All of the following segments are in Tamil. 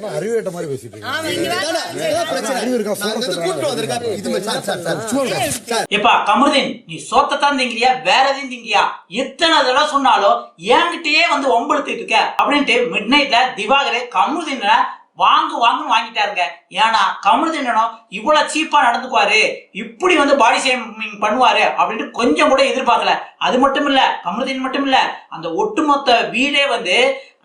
அதெல்லாம் அறிவேட்ட மாதிரி பேசிட்டு இருக்கீங்க. ஆமா இங்க வா. அறிவு மாதிரி எப்பா கமருதீன் நீ சோத்தத்தான் திங்கிறியா வேற எதையும் திங்கிறியா எத்தனை தடவை சொன்னாலும் என்கிட்டயே வந்து ஒம்பளுத்திட்டு இருக்க அப்படின்ட்டு மிட் நைட்ல திவாகரே கமருதீன வாங்கு வாங்குன்னு வாங்கிட்டாருங்க. ஏன்னா கமருதீனனும் இவ்வளவு சீப்பா நடந்துக்குவாரு. இப்படி வந்து பாடி ஷேமிங் பண்ணுவாரு அப்படின்ட்டு கொஞ்சம் கூட எதிர்பார்க்கல. அது மட்டும் இல்ல கமருதீன் மட்டும் இல்ல அந்த ஒட்டுமொத்த வீடே வந்து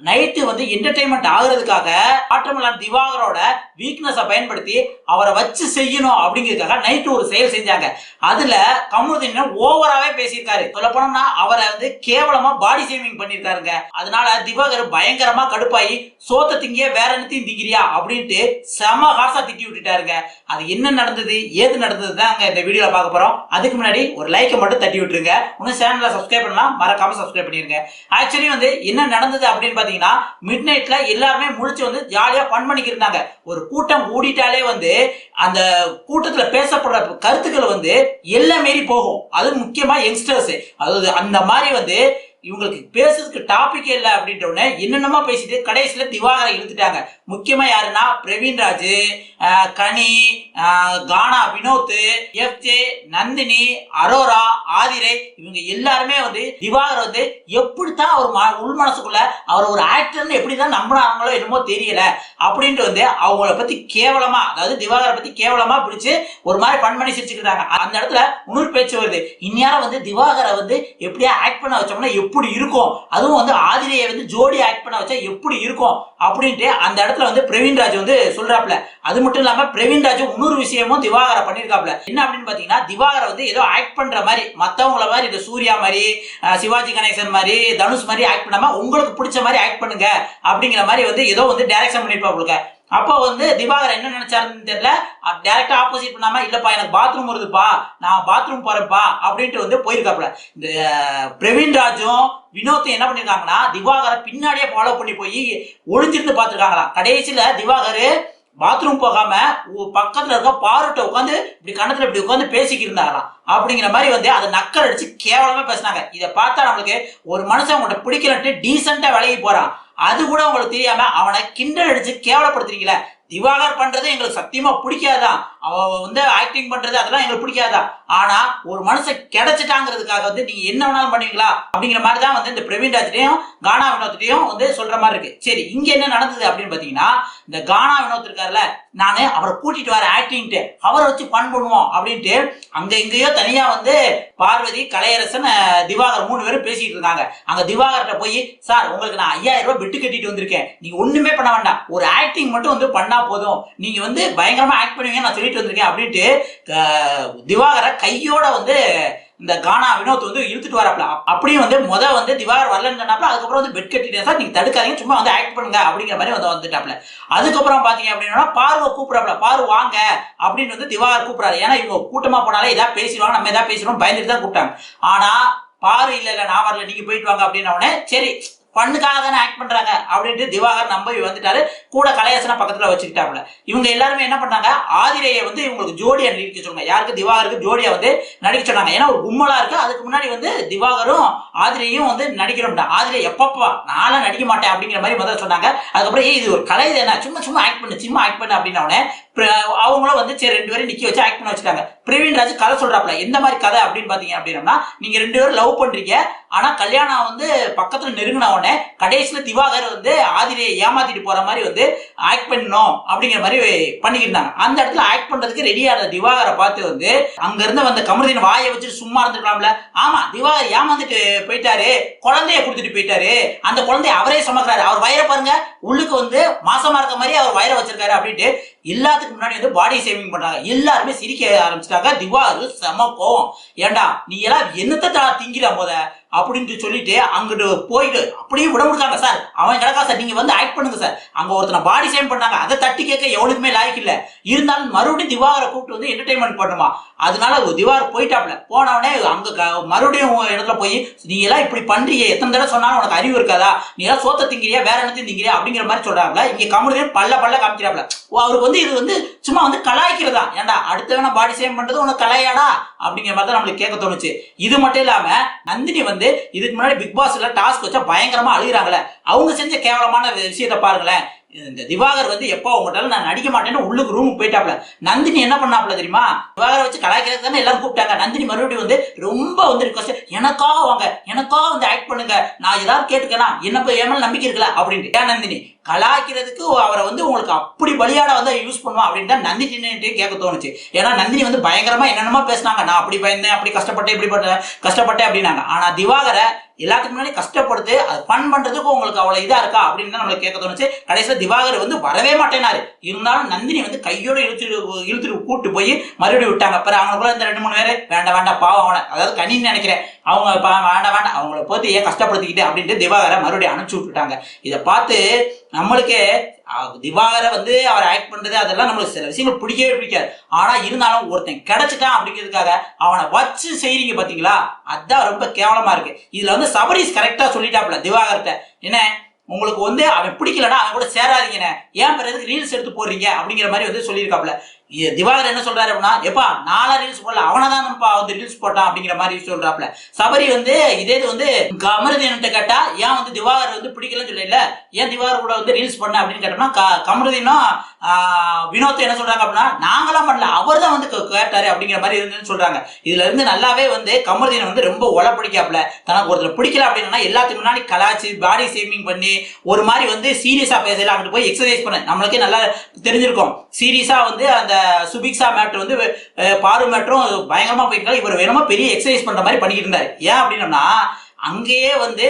நைட்டு வந்து என்டர்டைன்மெண்ட் ஆகுறதுக்காக ஆட்டமில்லான் திவாகரோட வீக்னஸை பயன்படுத்தி அவரை வச்சு செய்யணும் அப்படிங்கிறதுக்காக நைட்டு ஒரு செயல் செஞ்சாங்க. அதுல கமலுதீன் ஓவராகவே பேசியிருக்காரு. சொல்ல போனோம்னா அவரை வந்து கேவலமா பாடி ஷேமிங் பண்ணியிருக்காருங்க. அதனால திவாகர் பயங்கரமா கடுப்பாயி சோத்த திங்கிய வேற என்னத்தையும் திங்கிறியா அப்படின்ட்டு செம ஹாசா திட்டி விட்டுட்டாருங்க. அது என்ன நடந்தது ஏது நடந்தது தான் இந்த வீடியோல பார்க்க போறோம். அதுக்கு முன்னாடி ஒரு லைக்கை மட்டும் தட்டி விட்டுருங்க. இன்னும் சேனலை சப்ஸ்கிரைப் பண்ணலாம் மறக்காம சப்ஸ்கிரைப் பண்ணிருங்க. ஆக்சுவலி வந்து என்ன நடந்தது அப்படின்னு பாத்தீங்கன்னா மிட் நைட்ல எல்லாருமே முழிச்சு வந்து ஜாலியா ஃபன் பண்ணிக்கிருந்தாங்க இருந்தாங்க. ஒரு கூட்டம் கூடிட்டாலே வந்து அந்த கூட்டத்துல பேசப்படுற கருத்துக்கள் வந்து எல்லாம் மீறி போகும். அது முக்கியமா யங்ஸ்டர்ஸ் அதாவது அந்த மாதிரி வந்து இவங்களுக்கு பேசுறதுக்கு டாபிக் இல்லை அப்படின்ற உடனே என்னென்னமா பேசிட்டு கடைசியில் திவாகரை இழுத்துட்டாங்க. முக்கியமாக யாருன்னா பிரவீன் ராஜ் கனி கானா வினோத் எஃப்ஜே நந்தினி அரோரா ஆதிரை இவங்க எல்லாருமே வந்து திவாகர் வந்து எப்படித்தான் அவர் ம- உள் மனசுக்குள்ள அவர் ஒரு ஆக்டர்னு எப்படி தான் நம்பினாங்களோ என்னமோ தெரியல. அப்படின்ட்டு வந்து அவங்கள பத்தி கேவலமா அதாவது திவாகரை பத்தி கேவலமா பிடிச்சு ஒரு மாதிரி ஃபன் பண்ணி சிரிச்சுக்கிறாங்க அந்த இடத்துல இன்னொரு பேச்சு வருது. இந்நேரம் வந்து திவாகரை வந்து எப்படியா ஆக்ட் பண்ண வச்சோம்னா எப்படி இருக்கும்? அதுவும் வந்து ஆதிரியை வந்து ஜோடி ஆக்ட் பண்ண வச்சா எப்படி இருக்கும்? அப்படின்ட்டு அந்த இடத்துல வந்து பிரவீன் ராஜ் வந்து சொல்றாப்ல அது மட்டும் இல்லாம பிரவீன் ராஜ் இன்னொரு விஷயமும் திவாகரை பண்ணியிருக்காப்ல என்ன அப்படின்னு பாத்தீங்கன்னா திவாகரை வந்து ஏதோ ஆக்ட் பண்ற மாதிரி மத்தவங்கள மாதிரி இந்த சூர்யா மாதிரி சிவாஜி கணேசன் மாதிரி தனுஷ் மாதிரி ஆக்ட் பண்ணாம உங்களுக்கு பிடிச்ச மாதிரி ஆக்ட் பண்ணுங்க அப்படிங்கிற மாதிரி வந்து ஏதோ வந்து டைரக்ஷன் பண்ணிருப்பாப்ளுங்க அப்போ வந்து திவாகர் என்ன நினைச்சாருன்னு தெரியல. டேரக்டா ஆப்போசிட் பண்ணாம இல்லப்பா எனக்கு பாத்ரூம் வருதுப்பா. நான் பாத்ரூம் போறேன்ப்பா. அப்படின்ட்டு வந்து போயிருக்காப்புல. இந்த பிரவீன் ராஜும் வினோத்தும் என்ன பண்ணிருக்காங்கன்னா திவாகரை பின்னாடியே ஃபாலோ பண்ணி போய் ஒளிஞ்சிருந்து பார்த்துருக்காங்களாம். கடைசியில திவாகர் பாத்ரூம் போகாம உ- பக்கத்துல இருக்க பாருட்ட உட்காந்து இப்படி கணத்துல இப்படி உட்காந்து பேசிக்கிட்டு இருந்தாராம் அப்படிங்கிற மாதிரி வந்து அதை நக்கல் அடிச்சு கேவலமா பேசினாங்க. இதை பார்த்தா நம்மளுக்கு ஒரு மனுஷன் உங்கள்கிட்ட பிடிக்கலன்ட்டு டீசெண்டா விலகி போறான். அது கூட உங்களுக்கு தெரியாம அவனை கிண்டல் அடிச்சு கேவலப்படுத்துறீங்களே? திவாகர் பண்றது எங்களுக்கு சத்தியமா பிடிக்காதான் அவ வந்து ஆக்டிங் பண்றது அதெல்லாம் எங்களுக்கு பிடிக்காதான் ஆனா ஒரு மனுஷன் கிடைச்சிட்டாங்கிறதுக்காக வந்து நீங்க என்ன வேணாலும் பண்ணுவீங்களா? அப்படிங்கிற மாதிரி தான் வந்து இந்த பிரவீன் ராஜ்டையும் கானா வினோத்திட்டையும் வந்து சொல்ற மாதிரி இருக்கு. சரி இங்க என்ன நடந்தது அப்படின்னு பாத்தீங்கன்னா இந்த கானா வினோத் இருக்காருல நானு அவரை கூட்டிட்டு வர ஆக்டிங்ட்டு அவரை வச்சு பண் பண்ணுவோம் அப்படின்ட்டு அங்க எங்கேயோ தனியா வந்து பார்வதி கலையரசன் திவாகர் மூணு பேரும் பேசிட்டு இருக்காங்க அங்க திவாகர்கிட்ட போய் சார் உங்களுக்கு நான் ஐயாயிரம் ரூபாய் பிட்டு கட்டிட்டு வந்திருக்கேன். நீங்க ஒண்ணுமே பண்ண வேண்டாம். ஒரு ஆக்டிங் மட்டும் வந்து பண்ண போதும். நீங்க வந்து பயங்கரமா ஆக்ட் பண்ணுவீங்க நான் சொல்லிட்டு வந்திருக்கேன் அப்படின்ட்டு திவாகரை கையோட வந்து இந்த கானா வினோத் வந்து இழுத்துட்டு வராப்ல அப்படியும் வந்து முத வந்து திவாகர் வரலன்னு சொன்னாப்ல அதுக்கப்புறம் வந்து பெட் கட்டிட்டே சார் நீங்க தடுக்காதீங்க சும்மா வந்து ஆக்ட் பண்ணுங்க அப்படிங்கிற மாதிரி வந்து வந்துட்டாப்ல அதுக்கப்புறம் பாத்தீங்க அப்படின்னா பார்வை கூப்பிடாப்ல பாரு வாங்க அப்படின்னு வந்து திவாகர் கூப்பிடாரு ஏன்னா இவங்க கூட்டமா போனாலே இதா பேசிடுவாங்க நம்ம எதா பேசிடுவோம் பயந்துட்டு தான் கூப்பிட்டாங்க. ஆனா பாரு இல்ல இல்ல நான் வரல நீங்க போயிட்டு வாங்க அப்படின்ன உடனே சரி பண்ணுக்காக தானே ஆக்ட் பண்றாங்க அப்படின்ட்டு திவாகர் நம்பி வந்துட்டாரு. கூட கலையாசனா பக்கத்துல வச்சுக்கிட்டாப்ல இவங்க எல்லாருமே என்ன பண்ணாங்க? ஆதிரையை வந்து இவங்களுக்கு ஜோடியா நடிக்க சொன்னாங்க. யாருக்கு? திவாகருக்கு ஜோடியா வந்து நடிக்க சொன்னாங்க. ஏன்னா ஒரு கும்மலா இருக்கு. அதுக்கு முன்னாடி வந்து திவாகரும் ஆதிரையும் வந்து நடிக்கணும் ஆதிரை எப்பப்பா? நானும் நடிக்க மாட்டேன் அப்படிங்கிற மாதிரி முதல்ல சொன்னாங்க. அதுக்கப்புறம் ஏ இது ஒரு கலை தானே? சும்மா சும்மா ஆக்ட் பண்ணு. சும்மா ஆக்ட் பண்ணு. அப்படின்னா உடனே அவங்களும் வந்து சரி ரெண்டு பேரும் நிக்க வச்சு ஆக்ட் பண்ண வச்சுட்டாங்க. பிரவீன் ராஜ் கதை சொல்றாப்ல எந்த மாதிரி கதை? அப்படின்னு பாத்தீங்க அப்படின்னா நீங்க ரெண்டு பேரும் லவ் பண்றீங்க. ஆனா கல்யாணம் வந்து பக்கத்துல நெருங்கின உடனே கடைசியில திவாகர் வந்து ஆதிரியை ஏமாத்திட்டு போற மாதிரி வந்து ஆக்ட் பண்ணணும் அப்படிங்கிற மாதிரி பண்ணிக்கிட்டு இருந்தாங்க. அந்த இடத்துல ஆக்ட் பண்றதுக்கு ரெடியான திவாகரை பார்த்து வந்து அங்க இருந்து வந்த கமருதீன் வாயை வச்சுட்டு சும்மா இருந்துக்கலாம்ல ஆமா திவாகர் ஏமாந்துட்டு போயிட்டாரு. குழந்தைய கொடுத்துட்டு போயிட்டாரு. அந்த குழந்தைய அவரே சுமக்கிறாரு. அவர் வயிறை பாருங்க உள்ளுக்கு வந்து மாசமா இருக்க மாதிரி அவர் வயிறை வச்சிருக்காரு அப்படின்ட்டு எல்லாத்துக்கு முன்னாடி வந்து பாடி சேவிங் பண்றாங்க. எல்லாருமே சிரிக்க ஆரம்பிச்சிட்டாங்க. திவாரு செம கோவம். ஏண்டா நீ எல்லாம் என்னத்தை திங்கிற போத அப்படின்ட்டு சொல்லிட்டு அங்கிட்டு போயிட்டு அப்படியே விட முடிக்காங்க சார் அவன் கிடக்கா சார் நீங்க வந்து ஆக்ட் பண்ணுங்க சார். அங்க ஒருத்தனை பாடி சேம் பண்ணாங்க அதை தட்டி கேட்க எவனுக்குமே லாய்க்கு இல்ல. இருந்தாலும் மறுபடியும் திவாகரை கூப்பிட்டு வந்து என்டர்டைன்மெண்ட் பண்ணுமா அதனால ஒரு திவாகர் போயிட்டாப்ல போனவனே அங்க க- மறுபடியும் உன் இடத்துல போய் நீ எல்லாம் இப்படி பண்றீங்க எத்தனை தடவை சொன்னாலும் உனக்கு அறிவு இருக்காதா? நீ எல்லாம் சோத்த திங்கிறியா? வேற என்னத்தையும் திங்கிறியா? அப்படிங்கிற மாதிரி சொல்றாப்ல இங்க கமலுதேன் பல்ல பல்ல காமிக்கிறாப்ல ஓ அவருக்கு வந்து இது வந்து சும்மா வந்து கலாய்க்கிறதா? ஏன்டா அடுத்தவன பாடி சேம் பண்றது உனக்கு கலாயாடா? அப்படிங்கிற மாதிரி தான் நம்மளுக்கு கேட்க தோணுச்சு. இது மட்டும் இல்லாம நந்தினி வந்து இதுக்கு முன்னாடி பிக் பாஸ்ல டாஸ்க் வச்சா பயங்கரமா அழுகிறாங்களே. அவங்க செஞ்ச கேவலமான விஷயத்தை பாருங்களேன். இந்த திவாகர் வந்து எப்போ உங்கள்கிட்ட நான் நடிக்க மாட்டேன்னு உள்ளுக்கு ரூமுக்கு போயிட்டாப்ல. நந்தினி என்ன பண்ணாப்ல தெரியுமா? திவாகரை வச்சு கலாய்க்கிறது தானே எல்லாரும் கூப்பிட்டாங்க. நந்தினி மறுபடியும் வந்து ரொம்ப வந்து ரிக்வஸ்ட் எனக்காக வாங்க. எனக்காக வந்து ஆக்ட் பண்ணுங்க. நான் ஏதாவது கேட்டுக்கனா? என்ன போய் ஏமல் நம்பிக்கை இருக்கல அப்படின்ட்டு. ஏன் நந்தினி? கலாய்க்கிறதுக்கு அவரை வந்து உங்களுக்கு அப்படி பலியாட வந்து யூஸ் பண்ணுவான் அப்படின்னு தான் நந்தினிட்டு கேட்க தோணுச்சு. ஏன்னா நந்தினி வந்து பயங்கரமா என்னென்னமோ பேசினாங்க. நான் அப்படி பயந்தேன் அப்படி கஷ்டப்பட்டேன் இப்படி பட்ட கஷ்டப்பட்டேன் அப்படின்னாங்க. ஆனா திவாகரை எல்லாத்துக்கு முன்னாடி கஷ்டப்படுத்து அது ஃபன் பண்றதுக்கு உங்களுக்கு அவ்வளவு இதா இருக்கா அப்படின்னு தான் நம்மளுக்கு கேட்க தோணுச்சு. கடைசியில் திவாகர் வந்து வரவே மாட்டேனாரு இருந்தாலும் நந்தினி வந்து கையோட இழுத்துட்டு இழுத்துட்டு கூட்டு போய் மறுபடியும் விட்டாங்க. அப்புறம் அவங்களுக்குள்ள இந்த ரெண்டு மூணு பேர் வேண்டாம் வேண்டாம் பாவம் அவனை. அதாவது கண்ணின்னு நினைக்கிறேன். அவங்க வேண்டாம் வேண்டாம் அவங்கள பார்த்து ஏன் கஷ்டப்படுத்திக்கிட்டு அப்படின்ட்டு திவாகரை மறுபடியும் அனுப்பிச்சு விட்டுட்டாங்க. இதை பார்த்து நம்மளுக்கே திவாகரை வந்து அவர் ஆக்ட் பண்றது அதெல்லாம் நம்மளுக்கு சில விஷயங்கள் பிடிக்கவே பிடிக்காது. ஆனா இருந்தாலும் ஒருத்தன் கிடைச்சிட்டான் அப்படிங்கிறதுக்காக அவனை வச்சு செய்றீங்க பாத்தீங்களா? அதான் ரொம்ப கேவலமா இருக்கு. இதுல வந்து சபரிஸ் கரெக்டா சொல்லிட்டாப்ல திவாகர்கிட்ட. என்ன? உங்களுக்கு வந்து அவன் பிடிக்கலன்னா அவன் கூட சேராதீங்கண்ணே ஏன் பிறகு எதுக்கு ரீல்ஸ் எடுத்து போடுறீங்க அப்படிங்கிற மாதிரி வந்து சொல்லியிருக்காப்ல திவாகர் என்ன சொல்றாரு அப்படின்னா எப்பா நாலா ரீல்ஸ் போடல அவனை தான் வந்து ரீல்ஸ் போட்டான் அப்படிங்கிற மாதிரி சொல்றாப்ல சபரி வந்து இதே இது வந்து கமருதீன்கிட்ட கேட்டா ஏன் வந்து திவாகர் வந்து பிடிக்கலன்னு சொல்லல ஏன் திவாகர் கூட வந்து ரீல்ஸ் பண்ண அப்படின்னு கேட்டோம்னா க- கமருதீனும் வினோத்தை வினோத் என்ன சொல்றாங்க அப்படின்னா நாங்களாம் பண்ணல அவர் தான் வந்து கேட்டாரு அப்படிங்கிற மாதிரி இருந்துன்னு சொல்றாங்க. இதுல இருந்து நல்லாவே வந்து கமருதீன் வந்து ரொம்ப ஒல பிடிக்காப்ல தனக்கு ஒருத்தர் பிடிக்கல அப்படின்னா எல்லாத்துக்கு முன்னாடி கலாச்சி பாடி ஷேமிங் பண்ணி ஒரு மாதிரி வந்து சீரியஸா பேசல அங்கிட்டு போய் எக்ஸசைஸ் பண்ண. நம்மளுக்கே நல்லா தெரிஞ்சிருக்கும். சீரியஸா வந்து அந்த சுபிக்ஸா மேட்ரு வந்து பாரு மேட்ரும் பயங்கரமா போயிட்டு இவர் வேணுமா பெரிய எக்ஸசைஸ் பண்ற மாதிரி பண்ணிக்கிட்டு இருந்தாரு. ஏன் அப்படின்னம்னா அங்கேயே வந்து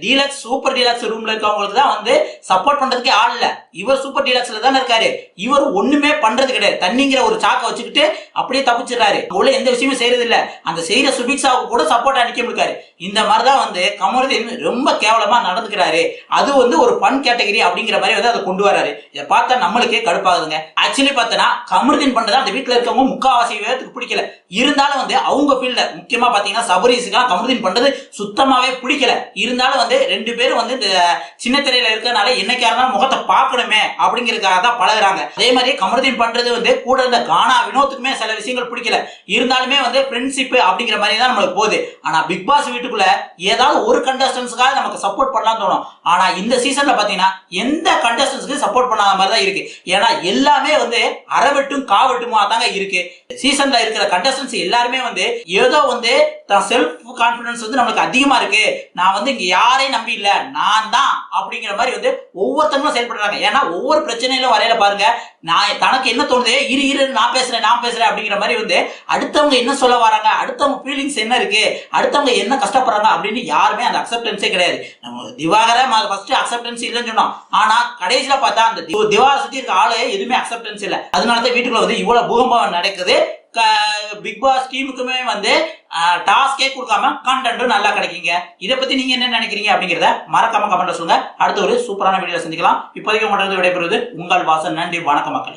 டீலக்ஸ் சூப்பர் டீலக்ஸ் ரூம்ல இருக்கவங்களுக்கு தான் வந்து சப்போர்ட் பண்றதுக்கே ஆள் இல்ல. இவர் சூப்பர் டீலக்ஸ்ல தானே இருக்காரு. இவர் ஒண்ணுமே பண்றது கிடையாது. தண்ணிங்கிற ஒரு சாக்கை வச்சுக்கிட்டு அப்படியே தப்பிச்சிடறாரு. உள்ள எந்த விஷயமும் செய்யறது இல்ல. அந்த செய்யற சுபிக்ஸாவுக்கு கூட சப்போர்ட் அடிக்க முடியாது இந்த மாதிரி தான் வந்து கமருதீன் ரொம்ப கேவலமா நடந்துக்கிறாரு. அது வந்து ஒரு பன் கேட்டகரி அப்படிங்கிற மாதிரி வந்து அதை கொண்டு வராரு. இதை பார்த்தா நம்மளுக்கே கடுப்பாகுதுங்க. ஆக்சுவலி பார்த்தோன்னா கமருதீன் பண்றதா அந்த வீட்டில் இருக்கவங்க முக்காவாசி பேருக்கு பிடிக்கல. இருந்தாலும் வந்து அவங்க ஃபீல்ட முக்கியமா பாத்தீங்கன்னா சபரீஸுக்கெல்லாம் கமருதீன் பண்றது சுத்தமாவே பிடிக்கல. இருந்தாலும் வந்து ரெண்டு பேரும் வந்து இந்த சின்ன திரையில இருக்கிறனால என்னைக்கா இருந்தாலும் முகத்தை பார்க்கணுமே அப்படிங்கிறதுக்காக தான் பழகுறாங்க. அதே மாதிரி கமருதீன் பண்றது வந்து கூட இருந்த கானா வினோத்துக்குமே சில விஷயங்கள் பிடிக்கல. இருந்தாலுமே வந்து ஃப்ரெண்ட்ஷிப் அப்படிங்கிற மாதிரி தான் நம்மளுக்கு போகுது. ஆனா பிக் பாஸ் வீட்டுக்குள்ள ஏதாவது ஒரு கண்டஸ்டன்ஸுக்காக நமக்கு சப்போர்ட் பண்ணலாம் தோணும். ஆனா இந்த சீசன்ல பாத்தீங்கன்னா எந்த கண்டஸ்டன்ஸ்க்கு சப்போர்ட் பண்ணாத மாதிரி தான் இருக்கு. ஏன்னா எல்லாமே வந்து அறவெட்டும் காவெட்டுமா தாங்க இருக்கு. சீசன்ல இருக்கிற கண்டஸ்டன்ஸ் எல்லாருமே வந்து ஏதோ வந்து தான் செல்ஃப் கான்பிடன்ஸ் வந்து நம்மளுக்கு அதிகமா இருக்கு. நான் வந்து இங்க யாரையும் நம்பி இல்ல. நான் தான் அப்படிங்கிற மாதிரி வந்து ஒவ்வொருத்தங்களும் செயல்படுறாங்க. ஏன்னா ஒவ்வொரு பிரச்சனையிலும் வரையில பாருங்க நான் தனக்கு என்ன தோணுது? இரு இரு நான் பேசுறேன் நான் பேசுறேன் அப்படிங்கிற மாதிரி வந்து அடுத்தவங்க என்ன சொல்ல வராங்க? அடுத்தவங்க ஃபீலிங்ஸ் என்ன இருக்கு? அடுத்தவங்க என்ன கஷ்டப்படுறாங்க அப்படின்னு யாருமே அந்த அக்செப்டன்ஸே கிடையாது. நம்ம திவாகர ஃபர்ஸ்ட் அக்செப்டன்ஸ் இல்லைன்னு சொன்னோம். ஆனா கடைசியில பார்த்தா அந்த தி- சுத்தி இருக்க ஆளு எதுவுமே அக்செப்டன்ஸ் இல்லை. அதனால தான் வீட்டுக்குள்ள வந்து இவ்வளவு பூகம்பம் நடக்குது. பிக் பாஸ் டீமுக்குமே வந்து டாஸ்கே கொடுக்காம கண்டென்ட்டும் நல்லா கிடைக்குங்க. இதை பத்தி நீங்க என்ன நினைக்கிறீங்க அப்படிங்கிறத மறக்காம கமெண்ட்ல சொல்லுங்க. அடுத்த ஒரு சூப்பரான வீடியோ சந்திக்கலாம். இப்போதைக்கு உங்கள்கிட்ட விடைபெறுவது உங்கள் வாசன். நன்றி. வணக்கம் மக்களே.